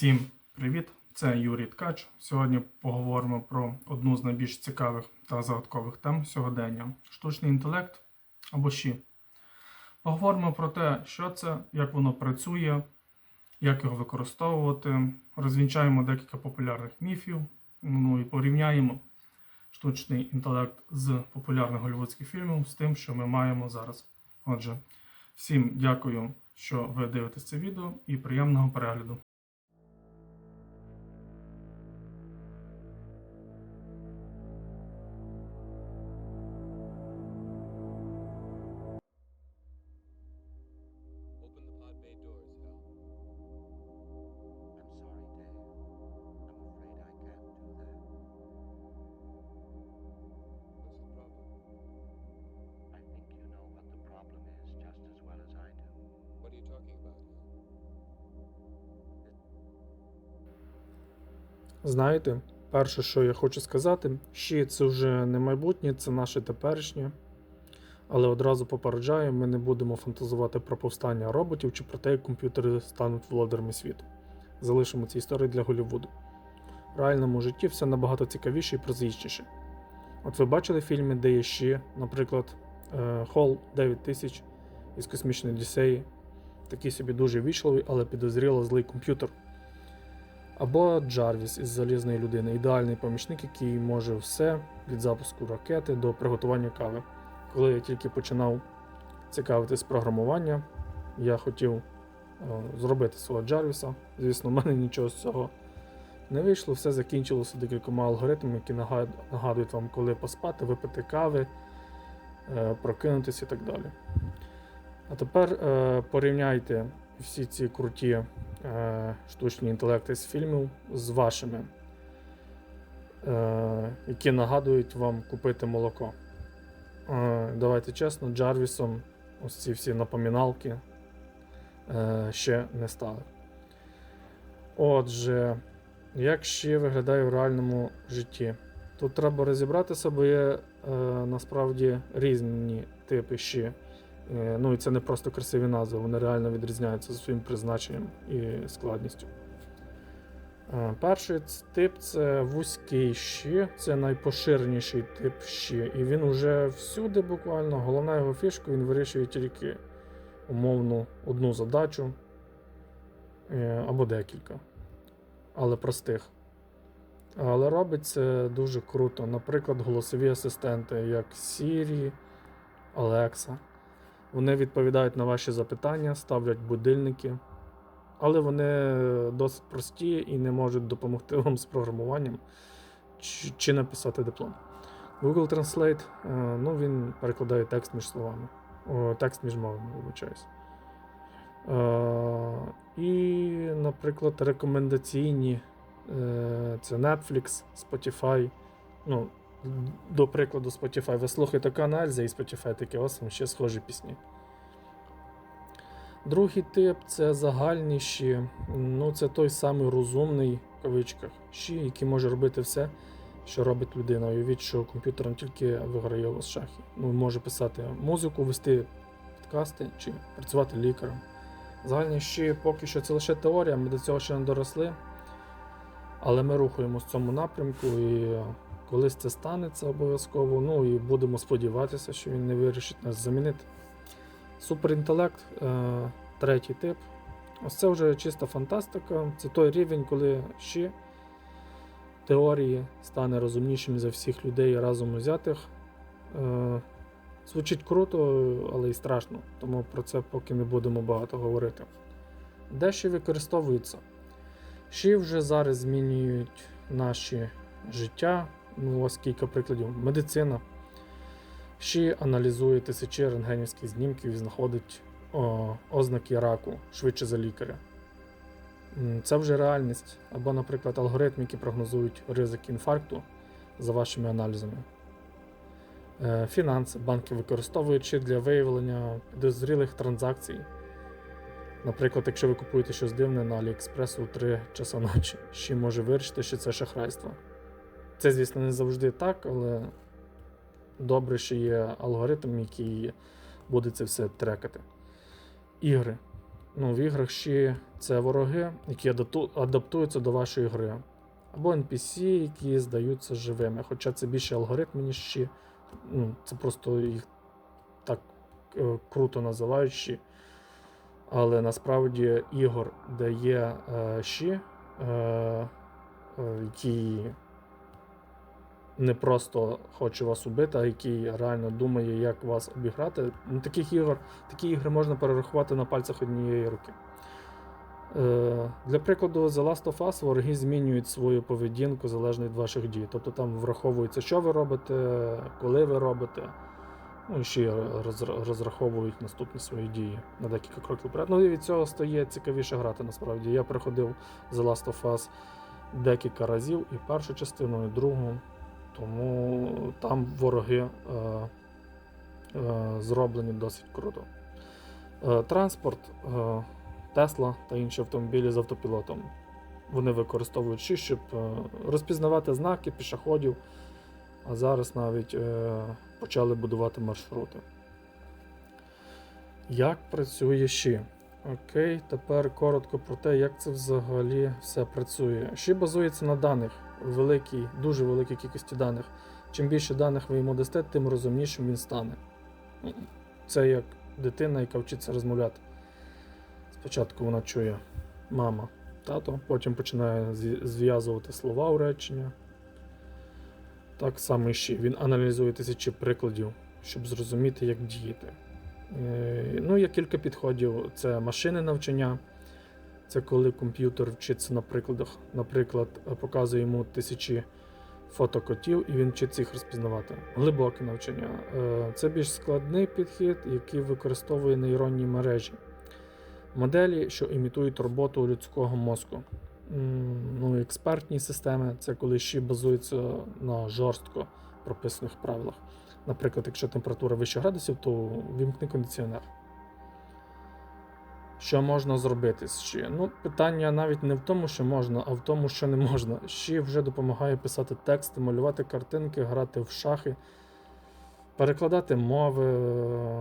Всім привіт! Це Юрій Ткач. Сьогодні поговоримо про одну з найбільш цікавих та загадкових тем сьогодення штучний інтелект або ЩІ. Поговоримо про те, що це, як воно працює, як його використовувати. Розвінчаємо декілька популярних міфів, ну і порівняємо штучний інтелект з популярних голівудських фільмів з тим, що ми маємо зараз. Отже, всім дякую, що ви дивитесь це відео, і приємного перегляду. Знаєте, перше, що я хочу сказати, щі це вже не майбутнє, це наше теперішнє. Але одразу попереджаю, ми не будемо фантазувати про повстання роботів чи про те, як комп'ютери стануть володарями світу. Залишимо ці історії для Голлівуду. В реальному житті все набагато цікавіше і прозаїчніше. От ви бачили фільми, де є щі, наприклад, е, Холл 9000 із космічної Одіссеї, такий собі дуже вічливий, але підозріло злий комп'ютер. Або Джарвіс із залізної людини, ідеальний помічник, який може все від запуску ракети до приготування кави. Коли я тільки починав цікавитись програмування, я хотів е, зробити свого Джарвіса. Звісно, в мене нічого з цього не вийшло. Все закінчилося декількома алгоритмами, які нагадують вам, коли поспати, випити кави, е, прокинутися і так далі. А тепер е, порівняйте всі ці круті штучні інтелекти з фільмів з вашими, е, які нагадують вам купити молоко. Е, давайте чесно, Джарвісом ось ці всі напоміналки е, ще не стали. Отже, як ще виглядає в реальному житті? Тут треба розібратися, бо є е, насправді різні типи ще. Е, Ну і це не просто красиві назви, вони реально відрізняються за своїм призначенням і складністю. Е, Перший тип це вузький щі, це найпоширеніший тип щі. І він уже всюди буквально. Головна його фішка, він вирішує тільки умовну одну задачу е, або декілька, але простих. Але робить це дуже круто. Наприклад, голосові асистенти, як Siri, Alexa. Вони відповідають на ваші запитання, ставлять будильники, але вони досить прості і не можуть допомогти вам з програмуванням чи, написати диплом. Google Translate, е, ну він перекладає текст між словами, О, текст між мовами, вибачаюсь. Е, І, наприклад, рекомендаційні е, це Netflix, Spotify. Ну, до прикладу, Spotify. Ви слухаєте канал, і Spotify таке ось вам ще схожі пісні. Другий тип це загальніші. Ну, це той самий розумний в кавичках, щі, який може робити все, що робить людина. Уявіть, що комп'ютер не тільки виграє у вас шахи. Ну, може писати музику, вести підкасти чи працювати лікарем. Загальні щі поки що це лише теорія, ми до цього ще не доросли. Але ми рухаємося в цьому напрямку і колись це станеться обов'язково. Ну і будемо сподіватися, що він не вирішить нас замінити. Суперінтелект, е, третій тип. Ось це вже чиста фантастика. Це той рівень, коли ще теорії стане розумнішим за всіх людей разом взятих. Е, звучить круто, але й страшно, тому про це поки не будемо багато говорити. Де ще використовується? Ще вже зараз змінюють наші життя. Ну, ось кілька прикладів. Медицина. Ще аналізує тисячі рентгенівських знімків і знаходить о, ознаки раку швидше за лікаря. Це вже реальність. Або, наприклад, алгоритми, які прогнозують ризик інфаркту за вашими аналізами. Е, Фінанси, банки використовують для виявлення підозрілих транзакцій. Наприклад, якщо ви купуєте щось дивне на AliExpress у 3 часа ночі, ще може вирішити, що це шахрайство. Це, звісно, не завжди так, але добре, що є алгоритм, який буде це все трекати. Ігри. Ну, в іграх ще це вороги, які адаптуються до вашої гри. Або NPC, які здаються живими. Хоча це більше алгоритм, ніж ще. Ну, це просто їх так е, круто називають. Але насправді ігор, де є е, щі, е, е, який не просто хоче вас убити, а який реально думає, як вас обіграти. Ну, таких ігор, такі ігри можна перерахувати на пальцях однієї руки. Е, для прикладу, The Last of Us вороги змінюють свою поведінку залежно від ваших дій. Тобто там враховується, що ви робите, коли ви робите. Ну, і ще розраховують наступні свої дії на декілька кроків вперед. Ну і від цього стає цікавіше грати насправді. Я приходив The Last of Us декілька разів і першу частину, і другу. Тому там вороги е, е, зроблені досить круто. Е, транспорт, е, Тесла та інші автомобілі з автопілотом. Вони використовують ші, щоб е, розпізнавати знаки пішоходів, а зараз навіть е, почали будувати маршрути. Як працює щі? Окей, тепер коротко про те, як це взагалі все працює. Щі базується на даних, великій, дуже великій кількості даних. Чим більше даних ви йому дасте, тим розумнішим він стане. Це як дитина, яка вчиться розмовляти. Спочатку вона чує мама, тато, потім починає зв'язувати слова у речення. Так само і ще. Він аналізує тисячі прикладів, щоб зрозуміти, як діяти. Е, Ну, є кілька підходів. Це машини навчання. Це коли комп'ютер вчиться на прикладах. Наприклад, показує йому тисячі фото котів, і він вчиться їх розпізнавати. Глибоке навчання. Е, Це більш складний підхід, який використовує нейронні мережі. Моделі, що імітують роботу людського мозку. Ну, експертні системи це коли ще базуються на жорстко прописаних правилах. Наприклад, якщо температура вище градусів, то вімкни кондиціонер. Що можна зробити з щі? Ну, питання навіть не в тому, що можна, а в тому, що не можна. Щі вже допомагає писати тексти, малювати картинки, грати в шахи, перекладати мови,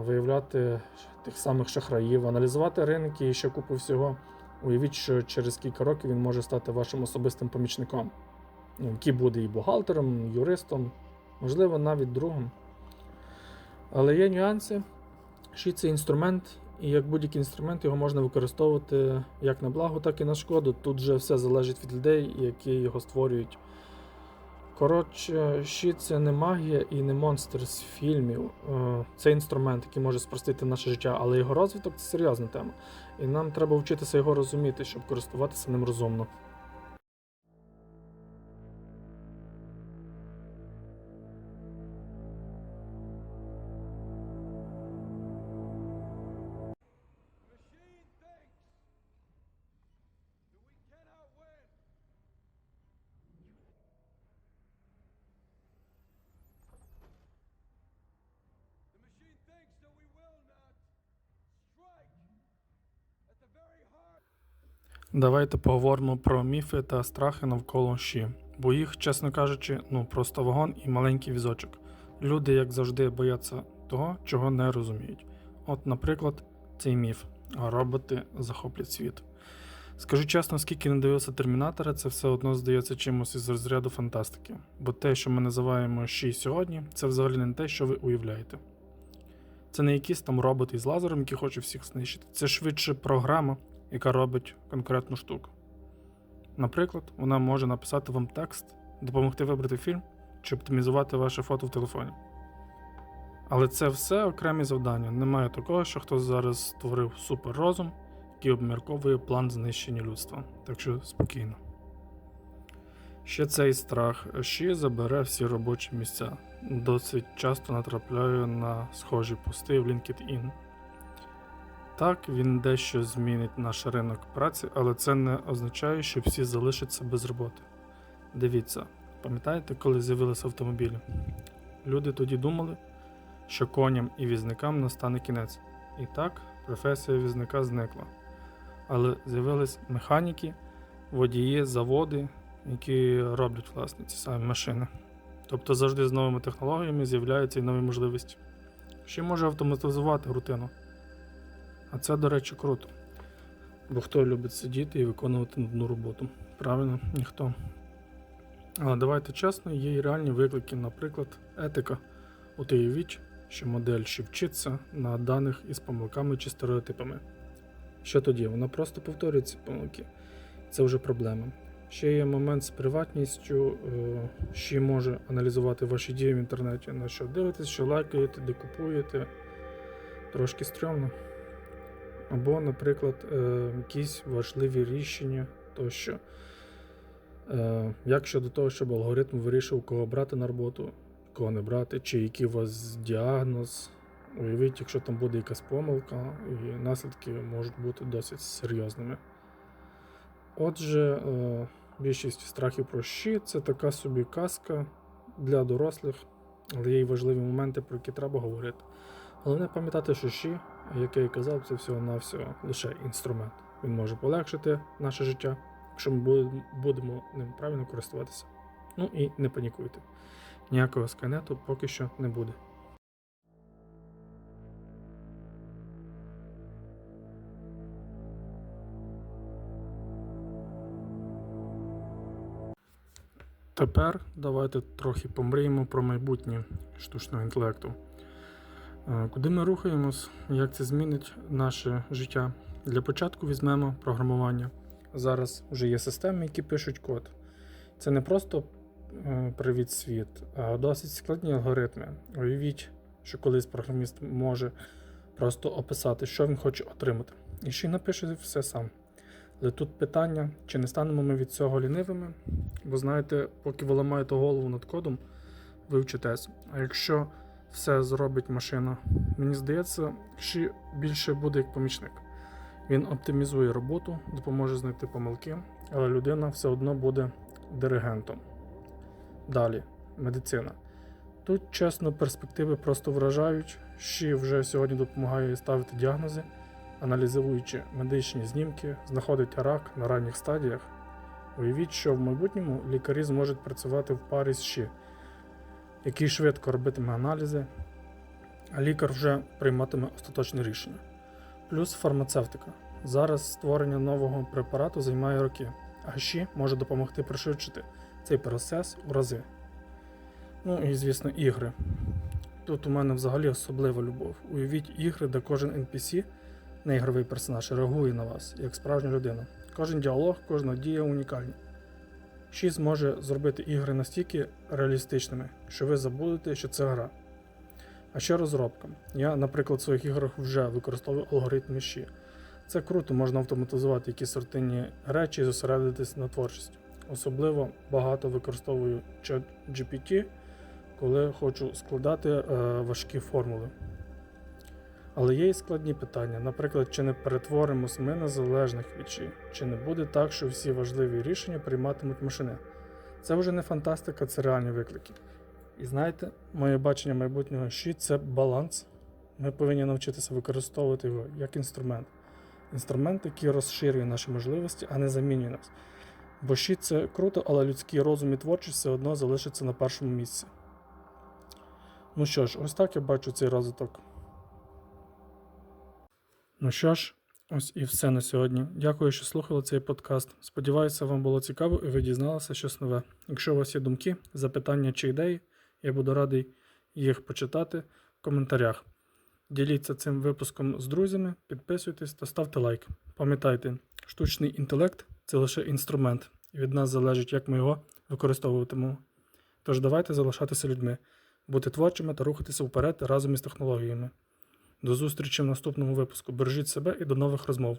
виявляти тих самих шахраїв, аналізувати ринки і ще купу всього. Уявіть, що через кілька років він може стати вашим особистим помічником, який буде і бухгалтером, і юристом, можливо, навіть другом. Але є нюанси. Щі це інструмент, і як будь-який інструмент його можна використовувати як на благо, так і на шкоду. Тут же все залежить від людей, які його створюють. Коротше, щі це не магія і не монстр з фільмів. Е, Це інструмент, який може спростити наше життя, але його розвиток це серйозна тема. І нам треба вчитися його розуміти, щоб користуватися ним розумно. Давайте поговоримо про міфи та страхи навколо щі. Бо їх, чесно кажучи, ну просто вагон і маленький візочок. Люди, як завжди, бояться того, чого не розуміють. От, наприклад, цей міф, роботи захоплять світ. Скажу чесно, скільки не дивився термінатора, це все одно здається чимось із розряду фантастики. Бо те, що ми називаємо щі сьогодні, це взагалі не те, що ви уявляєте. Це не якісь там роботи із лазером, які хочуть всіх знищити. Це швидше програма, яка робить конкретну штуку. Наприклад, вона може написати вам текст, допомогти вибрати фільм чи оптимізувати ваше фото в телефоні. Але це все окремі завдання. Немає такого, що хтось зараз створив суперрозум, який обмірковує план знищення людства. Так що спокійно. Ще цей страх ще забере всі робочі місця. Досить часто натрапляю на схожі пости в LinkedIn. Так, він дещо змінить наш ринок праці, але це не означає, що всі залишаться без роботи. Дивіться, пам'ятаєте, коли з'явилися автомобілі? Люди тоді думали, що коням і візникам настане кінець. І так, професія візника зникла. Але з'явились механіки, водії, заводи, які роблять власне ці самі машини. Тобто завжди з новими технологіями з'являються і нові можливості. Ще може автоматизувати рутину. А це, до речі, круто. Бо хто любить сидіти і виконувати нудну роботу? Правильно, ніхто. Але давайте чесно, є і реальні виклики, наприклад, етика. От уявіть, що модель ще вчиться на даних із помилками чи стереотипами. Що тоді? Вона просто повторює ці помилки. Це вже проблема. Ще є момент з приватністю, е, ще може аналізувати ваші дії в інтернеті, на що дивитесь, що лайкаєте, де купуєте. Трошки стрьомно. Або, наприклад, е, якісь важливі рішення тощо. Е, Як щодо того, щоб алгоритм вирішив, кого брати на роботу, кого не брати, чи який у вас діагноз. Уявіть, якщо там буде якась помилка, і наслідки можуть бути досить серйозними. Отже, е, більшість страхів про щі це така собі казка для дорослих, але є й важливі моменти, про які треба говорити. Головне пам'ятати, що щі, як я і казав, це всього-навсього лише інструмент. Він може полегшити наше життя, якщо ми будемо ним правильно користуватися. Ну і не панікуйте. Ніякого скайнету поки що не буде. Тепер давайте трохи помріємо про майбутнє штучного інтелекту. Е, Куди ми рухаємось, як це змінить наше життя? Для початку візьмемо програмування. Зараз вже є системи, які пишуть код. Це не просто е, привіт світ, а досить складні алгоритми. Уявіть, що колись програміст може просто описати, що він хоче отримати. І ще й напише все сам. Але тут питання, чи не станемо ми від цього лінивими? Бо знаєте, поки ви ламаєте голову над кодом, ви вчитесь. А якщо все зробить машина, мені здається, ще більше буде як помічник. Він оптимізує роботу, допоможе знайти помилки, але людина все одно буде диригентом. Далі, медицина. Тут, чесно, перспективи просто вражають, що вже сьогодні допомагає ставити діагнози, аналізуючи медичні знімки, знаходить рак на ранніх стадіях. Уявіть, що в майбутньому лікарі зможуть працювати в парі з ЩІ, який швидко робитиме аналізи, а лікар вже прийматиме остаточне рішення. Плюс фармацевтика. Зараз створення нового препарату займає роки, а ЩІ може допомогти пришвидшити цей процес у рази. Ну і, звісно, ігри. Тут у мене взагалі особлива любов. Уявіть ігри, де кожен NPC, неігровий персонаж, реагує на вас, як справжня людина. Кожен діалог, кожна дія унікальні. Щі зможе зробити ігри настільки реалістичними, що ви забудете, що це гра. А ще розробка. Я, наприклад, в своїх іграх вже використовую алгоритми щі. Це круто, можна автоматизувати якісь рутинні речі і зосередитись на творчості. Особливо багато використовую чат GPT, коли хочу складати е, важкі формули. Але є і складні питання. Наприклад, чи не перетворимось ми на залежних від ЧІ? Чи не буде так, що всі важливі рішення прийматимуть машини? Це вже не фантастика, це реальні виклики. І знаєте, моє бачення майбутнього ЩІ це баланс. Ми повинні навчитися використовувати його як інструмент. Інструмент, який розширює наші можливості, а не замінює нас. Бо щі це круто, але людський розум і творчість все одно залишаться на першому місці. Ну що ж, ось так я бачу цей розвиток. Ну що ж, ось і все на сьогодні. Дякую, що слухали цей подкаст. Сподіваюся, вам було цікаво і ви дізналися щось нове. Якщо у вас є думки, запитання чи ідеї, я буду радий їх почитати в коментарях. Діліться цим випуском з друзями, підписуйтесь та ставте лайк. Пам'ятайте, штучний інтелект це лише інструмент, і від нас залежить, як ми його використовуватимемо. Тож давайте залишатися людьми, бути творчими та рухатися вперед разом із технологіями. До зустрічі в наступному випуску. Бережіть себе і до нових розмов.